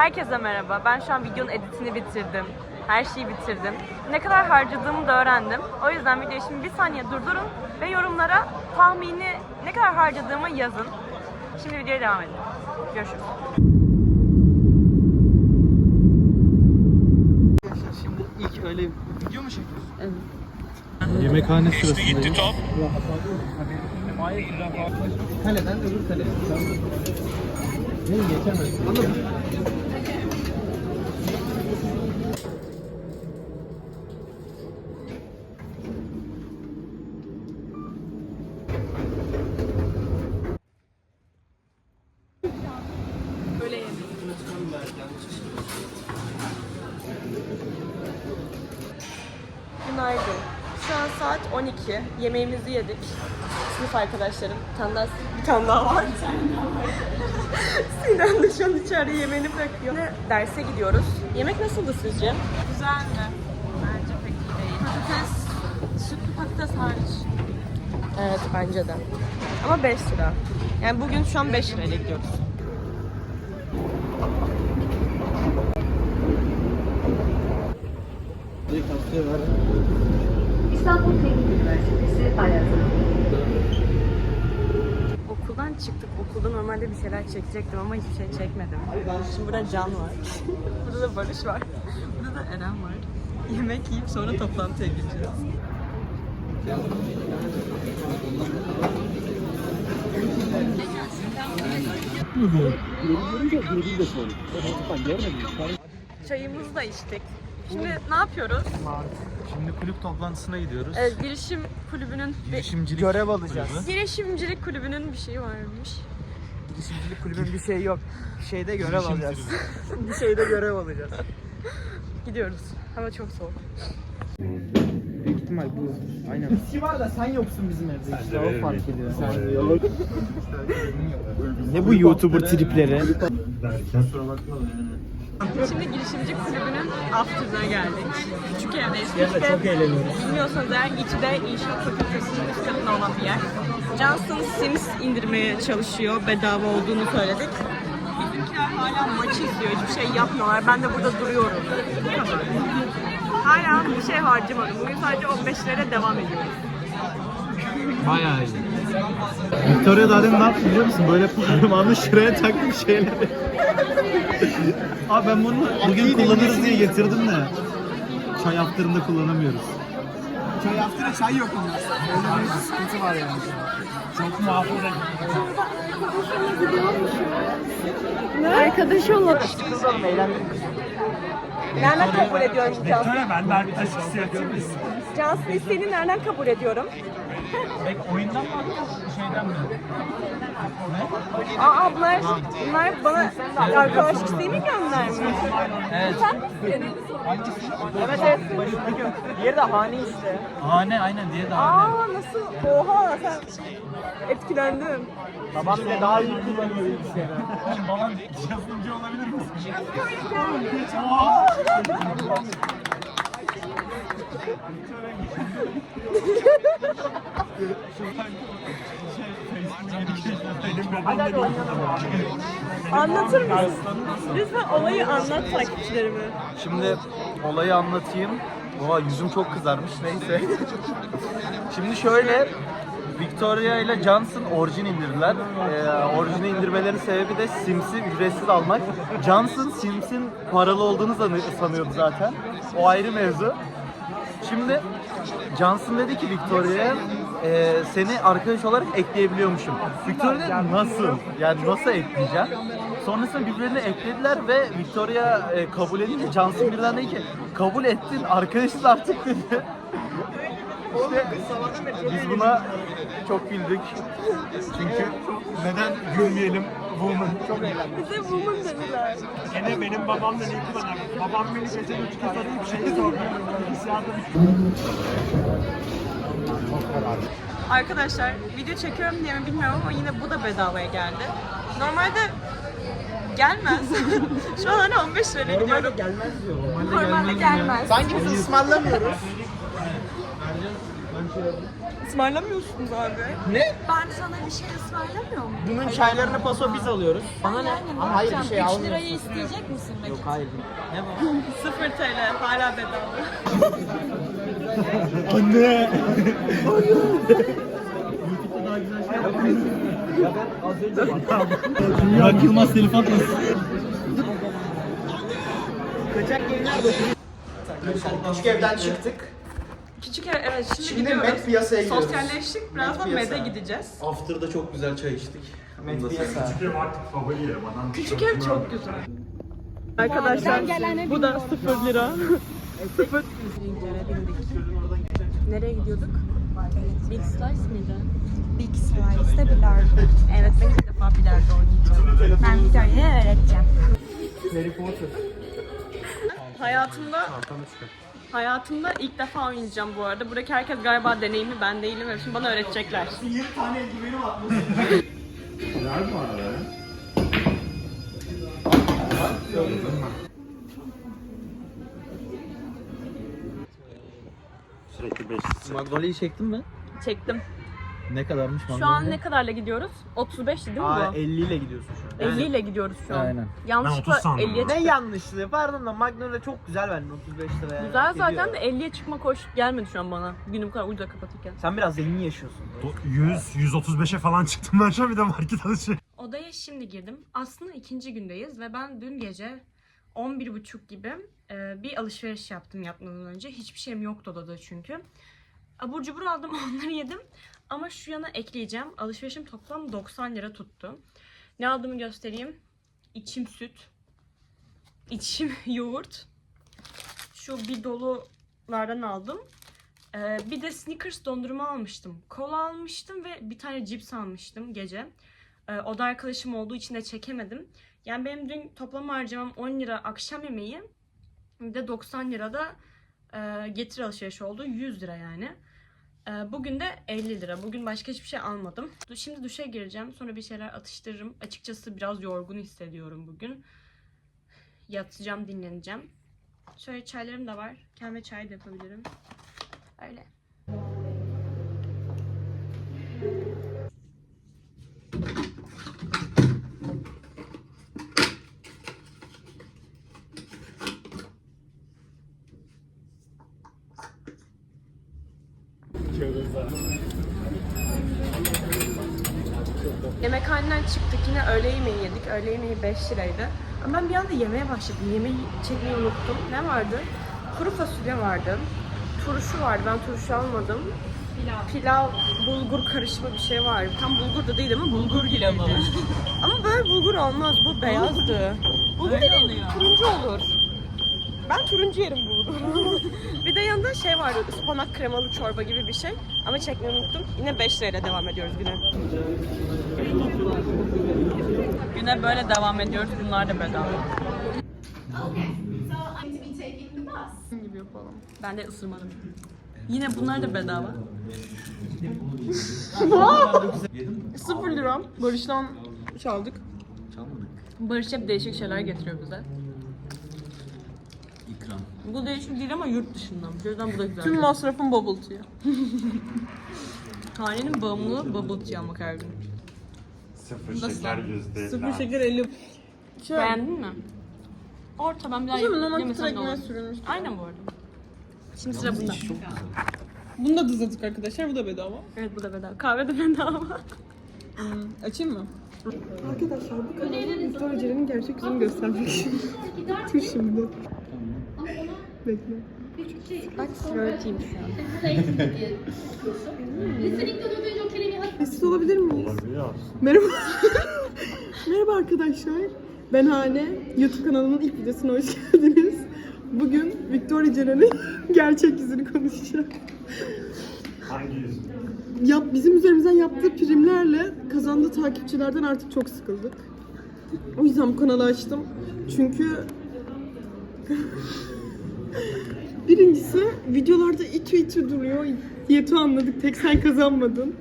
Herkese merhaba. Ben şu an videonun editini bitirdim. Her şeyi bitirdim. Ne kadar harcadığımı da öğrendim. O yüzden videoyu şimdi bir saniye durdurun ve yorumlara tahmini ne kadar harcadığımı yazın. Şimdi videoya devam edelim. Görüşürüz. Şimdi ilk öyle video mu çekiyorsun? Yemekhane sırasındayız. Kaleden öbür kaleye. Ne geçemez. Anladın mı? Günaydın. Şu an 12. Yemeğimizi yedik. Sınıf arkadaşlarım. Bir tane daha, bir tane daha var. Sinan da şu an içeride yemeğini bırakıyor. Ve derse gidiyoruz. Yemek nasıldı sizce? Güzeldi. Bence pek iyi değil. Patates, sütlü patates hariç. Evet bence de. Ama 5 lira. Yani bugün şu an 5 lirayla gidiyoruz. Bir. İstanbul Teknik Üniversitesi Ayazı. Okuldan çıktık. Okulda normalde bir şeyler çekecektim ama hiçbir şey çekmedim. Şimdi burada Can var. burada da Barış var. Burada da Eren var. Yemek yiyip sonra toplantıya gireceğiz. Çayımızı da içtik. Şimdi ne yapıyoruz? Şimdi kulüp toplantısına gidiyoruz. Ee, girişim kulübünün Girişimcilik Görev alacağız. kulübü. girişimcilik kulübünün bir şeyi varmış. Girişimcilik kulübün bir şey yok. Bir şeyde görev Girişim alacağız. bir şeyde görev alacağız. Gidiyoruz. Hava çok soğuk. Büyük ihtimal bu. Aynen. Viski var da sen yoksun bizim evde. İşte o fark ediyor. ne bu YouTuber tripleri? Şimdi girişimci kulübünün after'ına geldik. Küçük evdeyiz. İşte, çok eğleniyoruz. Bilmiyorsanız eğer İTÜ'de İnşaat Fakültesi'nin üst katında olan bir yer. Johnson Sims indirmeye çalışıyor. Bedava olduğunu söyledik. Bizimkiler hala maçı izliyor. Hiçbir şey yapmıyorlar. Ben de burada duruyorum. Bu kadar. Hala bir şey harcamadım. Bugün sadece 15 liraya devam ediyoruz. Bayağı iyi. Victoria daha demin ne yaptı biliyor musun? Böyle parmağını şuraya takmış şeyleri. Abi ben bunu bugün kullanırız diye getirdim de çay after'ında kullanamıyoruz. Çay after'ı çay yok ama. Öyle bir sıkıntı var yani. Çok mahvur Arkadaş olalım. Kızalım eğlendik. Nereden kabul ediyorum Johnson? Ben de arkadaş hissiyatım Johnson isteğini nereden kabul ediyorum? Oyundan mı şeyden mi? Aa bunlar, bunlar bana arkadaş isteği mi göndermiş? Evet. Evet evet. Diğeri de hane işte. Hane aynen diye daha. Aa nasıl? Oha sen etkilendim. Babam bile daha iyi kullanıyor bilgisayarı. Baban yazılımcı olabilir hadi oynayalım abi. Anlatır mısın? Lütfen olayı anlat takipçilerime. Şimdi olayı anlatayım. Oha yüzüm çok kızarmış neyse. Şimdi şöyle Victoria ile Johnson orijin indirdiler. Ee, orijini indirmelerinin sebebi de Sims'i ücretsiz almak. Johnson Sims'in paralı olduğunu sanı- sanıyordu zaten. O ayrı mevzu. Şimdi Johnson dedi ki Victoria'ya e, seni arkadaş olarak ekleyebiliyormuşum. Victoria dedi nasıl? Yani nasıl ekleyeceğim? Sonrasında birbirlerini eklediler ve Victoria e, kabul edince Johnson birden dedi ki kabul ettin arkadaşız artık dedi. İşte biz buna çok güldük. Çünkü neden gülmeyelim woman? Çok Bize woman dediler. Gene benim babam da ne kullanır? Babam beni gece üç kez arayıp şeyi sordu. Bilgisayarda Arkadaşlar video çekiyorum diye mi bilmiyorum ama yine bu da bedavaya geldi. Normalde gelmez. Şu an hani 15 liraya gidiyorum. Gelmez diyor. Normalde gelmez. Sanki biz ısmarlamıyoruz. Ismarlamıyorsunuz abi. Ne? Ben sana bir şey ısmarlamıyor muyum? Bunun çaylarını paso biz alıyoruz. Bana ne? Ama hayır bir şey 3 almıyorsun. lirayı isteyecek misin? Yok hayır. Ne bu? 0 TL hala bedava. Anne. Burak Yılmaz telif atmasın. Kaçak yayınlar dokunuyor. Küçük evden çıktık. Küçük ev, evet şimdi, Şimdi gidiyoruz. Met piyasaya gidiyoruz. Sosyalleştik. Birazdan Met Med'e gideceğiz. After'da çok güzel çay içtik. Met piyasa. Küçük ev çok güzel. Arkadaşlar bu da 0 lira. 0 Nereye gidiyorduk? Big Slice mıydı? Big Slice'de bilardo. Evet ben ilk defa bilardo oynayacağım. Ben Victoria'ya öğreteceğim. Harry Potter. Hayatımda Hayatımda ilk defa oynayacağım bu arada. Buradaki herkes galiba deneyimli, ben değilim ve şimdi bana öğretecekler. 20 tane eldivenim var. Sürekli 5 Magnolia'yı çektin mi? Çektim. Ne kadarmış Şu an ne kadarla gidiyoruz? 35 değil mi Aa bu? 50 ile gidiyorsun şu an. 50 ile gidiyoruz şu an. Aynen. Yanlışlıkla Ben 30 sandım. 50'ye Ne çıktık. yanlışlığı? Pardon da Magnolia çok güzel verdin 35 liraya. Güzel Hak ediyor. zaten de 50'ye çıkma koş gelmedi şu an bana. Günüm bu kadar ucuza kapatırken. Sen biraz zengin yaşıyorsun. 100 135'e falan çıktım ben şu an bir de market alışveriş. Odaya şimdi girdim. Aslında ikinci gündeyiz ve ben dün gece 11.30 gibi e, bir alışveriş yaptım yatmadan önce. Hiçbir şeyim yoktu odada çünkü. Abur cubur aldım onları yedim. Ama şu yana ekleyeceğim. Alışverişim toplam 90 lira tuttu. Ne aldığımı göstereyim. İçim süt. içim yoğurt. Şu bir dolulardan aldım. Ee, bir de Snickers dondurma almıştım. Kola almıştım ve bir tane cips almıştım gece. Ee, o da arkadaşım olduğu için de çekemedim. Yani benim dün toplam harcamam 10 lira akşam yemeği. Bir de 90 lira da e, getir alışveriş oldu. 100 lira yani. E, bugün de 50 lira. Bugün başka hiçbir şey almadım. Şimdi duşa gireceğim. Sonra bir şeyler atıştırırım. Açıkçası biraz yorgun hissediyorum bugün. Yatacağım, dinleneceğim. Şöyle çaylarım da var. Kendime çay da yapabilirim. Öyle. Yemekhaneden çıktık yine öğle yemeği yedik. Öğle yemeği 5 liraydı. Ama ben bir anda yemeye başladım. Yemeği çekmeyi unuttum. Ne vardı? Kuru fasulye vardı. Turşu vardı. Ben turşu almadım. Pilav. Pilav, bulgur karışımı bir şey vardı. Tam bulgur da değil ama bulgur gibiydi. ama böyle bulgur olmaz. Bu beyazdı. Bulgur dediğin turuncu olur. Ben turuncu yerim bulgur. bir de yanında şey vardı. ıspanak kremalı çorba gibi bir şey. Ama çekmeyi unuttum. Yine 5 lirayla devam ediyoruz güne. Güne böyle devam ediyoruz. Bunlar da bedava. gibi yapalım. Ben de ısırmadım. Yine bunlar da bedava. Sıfır lira. Barış'tan çaldık. Çalmadık. Barış hep değişik şeyler getiriyor bize. Bu değişik değil ama yurt dışından. O yüzden bu da güzel. Tüm masrafım bubble tea. Hanenin bağımlılığı bubble tea almak her gün. Sıfır şeker yüzde. Sıfır şeker 50. Şey, Beğendin mi? Orta ben bir daha mi? Normal yemesem de olur. sürülmüş. Aynen bu arada. Şimdi sıra bunda. Bunu da dızladık arkadaşlar. Bu da bedava. Evet bu da bedava. Kahve de bedava. Hmm, açayım mı? Arkadaşlar bu kanalda Victoria Ceren'in gerçek yüzünü göstermek için. Dur şimdi. Bekle. Bak flörteyim şu an. Sessiz olabilir miyiz? Merhaba. Merhaba arkadaşlar. Ben Hane. YouTube kanalımın ilk videosuna hoş geldiniz. Bugün Victoria Ceren'in gerçek yüzünü konuşacağım. Hangi yüz? Yap, bizim üzerimizden yaptığı primlerle kazandığı takipçilerden artık çok sıkıldık. O yüzden bu kanalı açtım. Çünkü birincisi videolarda itü itü duruyor. Yetu anladık tek sen kazanmadın.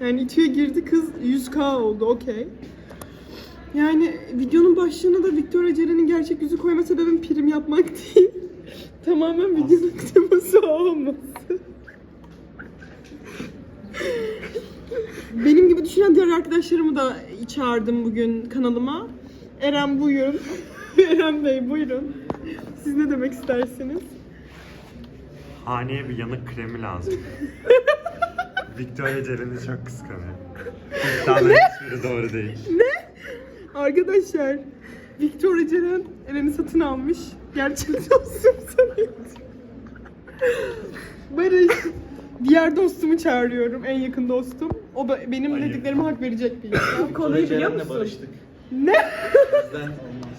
Yani itüye girdi kız 100k oldu okey. Yani videonun başlığına da Victoria Ceren'in gerçek yüzü koyma sebebim prim yapmak değil. Tamamen videonun teması olması. Benim gibi düşünen diğer arkadaşlarımı da çağırdım bugün kanalıma. Eren buyurun. Eren Bey buyurun. Siz ne demek istersiniz? Haneye bir yanık kremi lazım. Victoria Ceren'i çok kıskanıyor. İddiaların hiçbiri doğru değil. Arkadaşlar Victoria Ceren Eren'i satın almış. Gerçek dostum. Barış diğer dostumu çağırıyorum. En yakın dostum. O da benim Hayır. dediklerime hak verecek bir insan. Konuyu biliyor musun? barıştık. Ne? Bizden olmaz.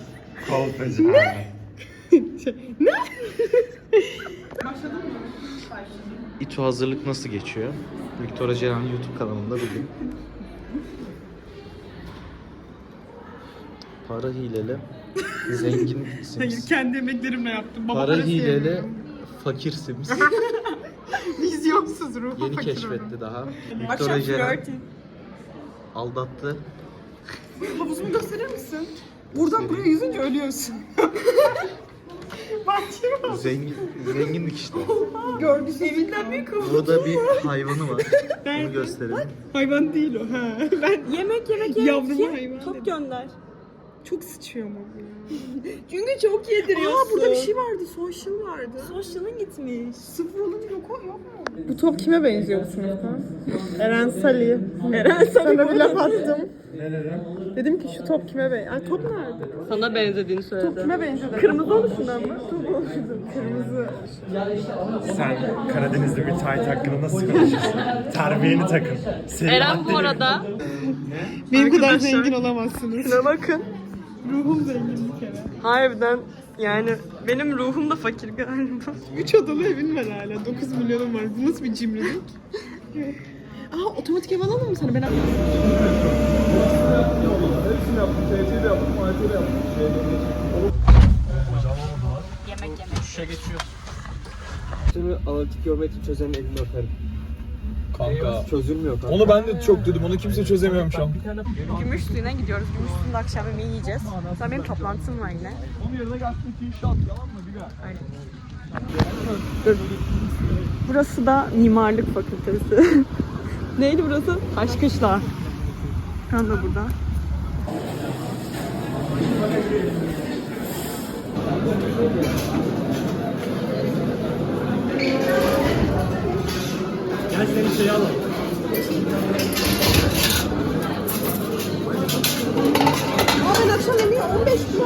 Kolpacı hane. Şey, ne? İTÜ hazırlık nasıl geçiyor? Victoria Ceren YouTube kanalında bugün. Para hileli, zengin Hayır sims. kendi emeklerimle yaptım. Baba Para hileli, fakir sims. Vizyonsuz ruhu Yeni fakir keşfetti daha. Victoria Ceren aldattı. Havuzumu gösterir misin? Buradan buraya yüzünce ölüyorsun. Var. Zengin, zenginlik işte. Gördüğünüz evinden büyük havuz. Burada bir hayvanı var. Bunu gösterelim. Hayvan değil o ha. Ben Yemek yemek yemek. Hayvan Top dedim. gönder. çok sıçıyor mu bu ya? Çünkü çok yediriyorsun. Aa burada bir şey vardı. Social vardı. Social'ın gitmiş. Sıfır olunca yok, yok mu? Bu top kime benziyor bu sınıfta? Eren Sali. Eren Sali. Sana bir laf attım. Dedim ki şu top kime benziyor? Ay top nerede? Sana benzediğini söyledi. Top kime benziyor? Kırmızı oluşundan mı? Top oluşundan. Kırmızı. Sen Karadenizli bir tayt hakkında nasıl konuşuyorsun? Terbiyeni takın. Senin Eren bu arada Benim kadar zengin olamazsınız. şuna bakın. Ruhum zengin bir kere. Harbiden yani benim ruhum da fakir galiba. 3 odalı evin var hala. 9 milyonum var. Bu nasıl bir cimrilik? Aa otomatik ev alalım mı sana? Ben Şimdi analitik geometri çözen elini öperim. Kanka. Çözülmüyor kanka. Onu ben de çok dedim. Onu kimse çözemiyorum şu an. Gümüş suyuna gidiyoruz. Gümüş suyunda akşam yemeği yiyeceğiz. Sonra benim toplantım var yine. Onun yerine gelsin shot yalan mı Biga? Burası da mimarlık fakültesi. Neydi burası? Taşkışla. Kan da burada. Gel seni şey alalım. Ben akşam yemeği 15 kilo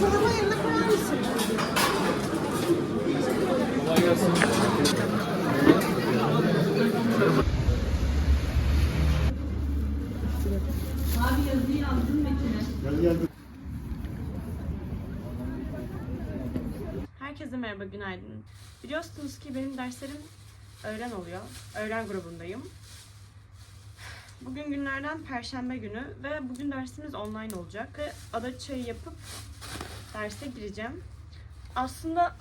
Çorba yerine koyar mısın? Herkese merhaba, günaydın. Biliyorsunuz ki benim derslerim öğlen oluyor. Öğlen grubundayım. Bugün günlerden perşembe günü ve bugün dersimiz online olacak ve ada çayı yapıp derse gireceğim. Aslında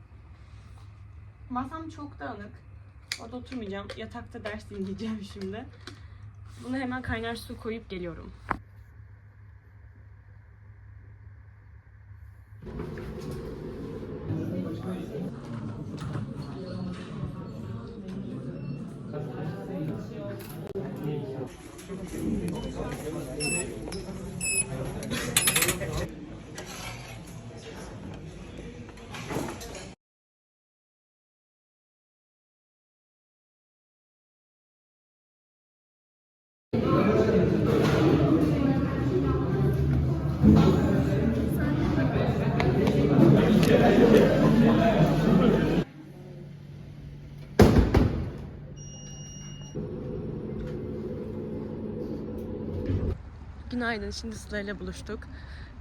masam çok dağınık. Orada oturmayacağım. Yatakta ders dinleyeceğim şimdi. Bunu hemen kaynar su koyup geliyorum. Günaydın. Şimdi Sıla ile buluştuk.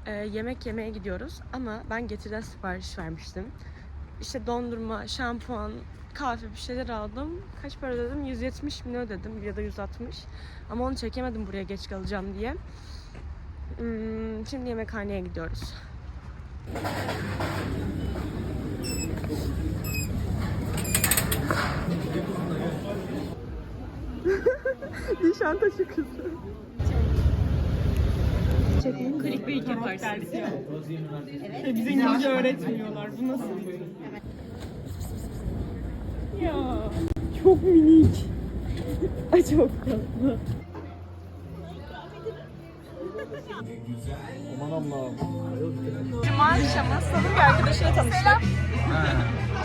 Ee, yemek yemeye gidiyoruz ama ben getirden sipariş vermiştim. İşte dondurma, şampuan, kahve bir şeyler aldım. Kaç para dedim? 170 mi ödedim ya da 160. Ama onu çekemedim buraya geç kalacağım diye. Hmm, şimdi yemekhaneye gidiyoruz. Nişantaşı kızı. Clickbait yaparsın. Ve bize İngilizce öğretmiyorlar. Bu nasıl? Ya çok minik. Ay çok tatlı. Cuma akşamı salı bir arkadaşıyla tanıştık.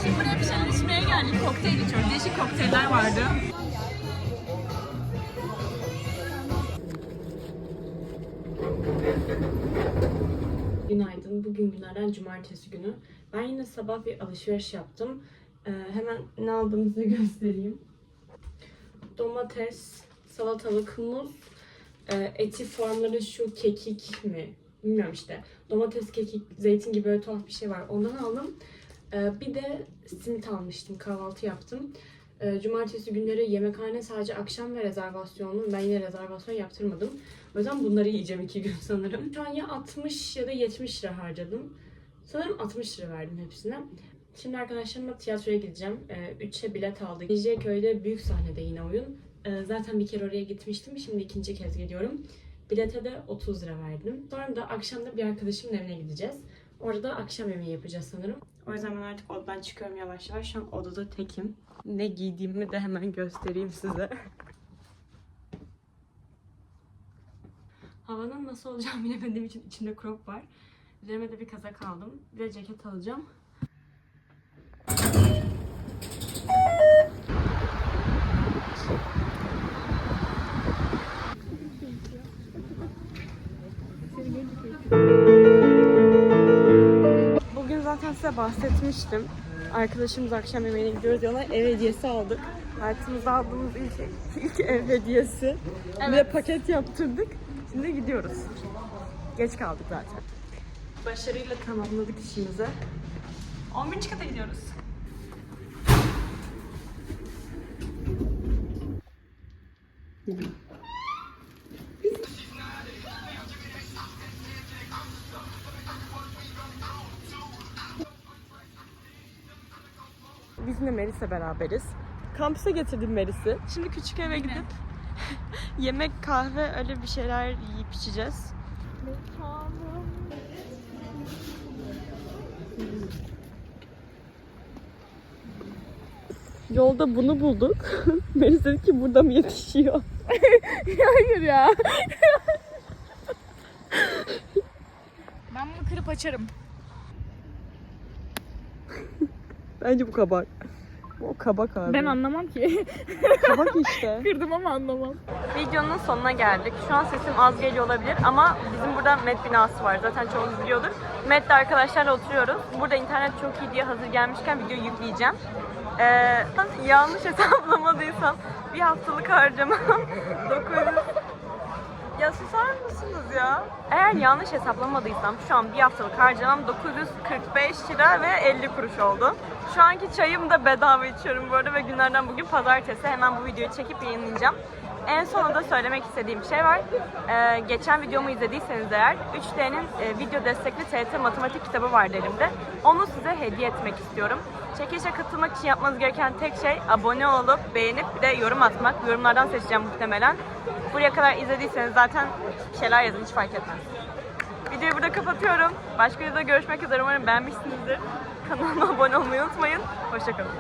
Şimdi buraya bir şeyler içmeye geldik. Kokteyl içiyoruz. Değişik kokteyller vardı. Günaydın. Bugün günlerden cumartesi günü. Ben yine sabah bir alışveriş yaptım. Ee, hemen ne aldığımızı göstereyim. Domates, salatalık, muz, e, eti formları şu kekik mi? Bilmiyorum işte. Domates, kekik, zeytin gibi böyle tuhaf bir şey var. Ondan aldım. Ee, bir de simit almıştım. Kahvaltı yaptım. Ee, Cumartesi günleri yemekhane sadece akşam ve rezervasyonlu. Ben yine rezervasyon yaptırmadım. O yüzden bunları yiyeceğim iki gün sanırım. Şu an ya 60 ya da 70 lira harcadım. Sanırım 60 lira verdim hepsine. Şimdi arkadaşlarımla tiyatroya gideceğim. Ee, üçe bilet aldık. Mecidiyeköy'de büyük sahnede yine oyun. Ee, zaten bir kere oraya gitmiştim. Şimdi ikinci kez gidiyorum. Bilete de 30 lira verdim. Sonra da akşam da bir arkadaşımın evine gideceğiz. Orada akşam yemeği yapacağız sanırım. O yüzden ben artık odadan çıkıyorum yavaş yavaş. Şu an odada tekim. Ne giydiğimi de hemen göstereyim size. Havanın nasıl olacağını bilemediğim için içimde crop var. Üzerime de bir kazak aldım. Bir de ceket alacağım. Bugün zaten size bahsetmiştim. Arkadaşımız akşam yemeğine gidiyoruz diyorlar. Ev hediyesi aldık. Hayatımızda aldığımız ilk, ilk ev hediyesi. Bir de paket yaptırdık. Şimdi gidiyoruz. Geç kaldık zaten. Başarıyla tamamladık işimizi. 11. kata gidiyoruz. Biz Melis'le beraberiz. Kampüse getirdim Melis'i. Şimdi küçük eve gidip yemek, kahve öyle bir şeyler yiyip içeceğiz. Yolda bunu bulduk. Melis dedi ki burada mı yetişiyor? Hayır ya. Ben bunu kırıp açarım. Bence bu kabak. O kabak abi. Ben anlamam ki. kabak işte. Kırdım ama anlamam. Videonun sonuna geldik. Şu an sesim az geliyor olabilir ama bizim burada Met binası var. Zaten çoğunuz biliyordur. Met'te arkadaşlarla oturuyoruz. Burada internet çok iyi diye hazır gelmişken video yükleyeceğim. Ee, yanlış hesaplamadıysam bir haftalık harcamam 900 ya susar mısınız ya? Eğer yanlış hesaplamadıysam şu an bir haftalık harcamam 945 lira ve 50 kuruş oldu. Şu anki çayım da bedava içiyorum bu arada ve günlerden bugün pazartesi. Hemen bu videoyu çekip yayınlayacağım. En sona da söylemek istediğim bir şey var. Ee, geçen videomu izlediyseniz eğer 3D'nin e, video destekli TRT matematik kitabı vardı elimde. Onu size hediye etmek istiyorum. Çekilişe katılmak için yapmanız gereken tek şey abone olup beğenip bir de yorum atmak. Yorumlardan seçeceğim muhtemelen. Buraya kadar izlediyseniz zaten şeyler yazın hiç fark etmez. Videoyu burada kapatıyorum. Başka videoda görüşmek üzere. Umarım beğenmişsinizdir. Kanalıma abone olmayı unutmayın. Hoşçakalın.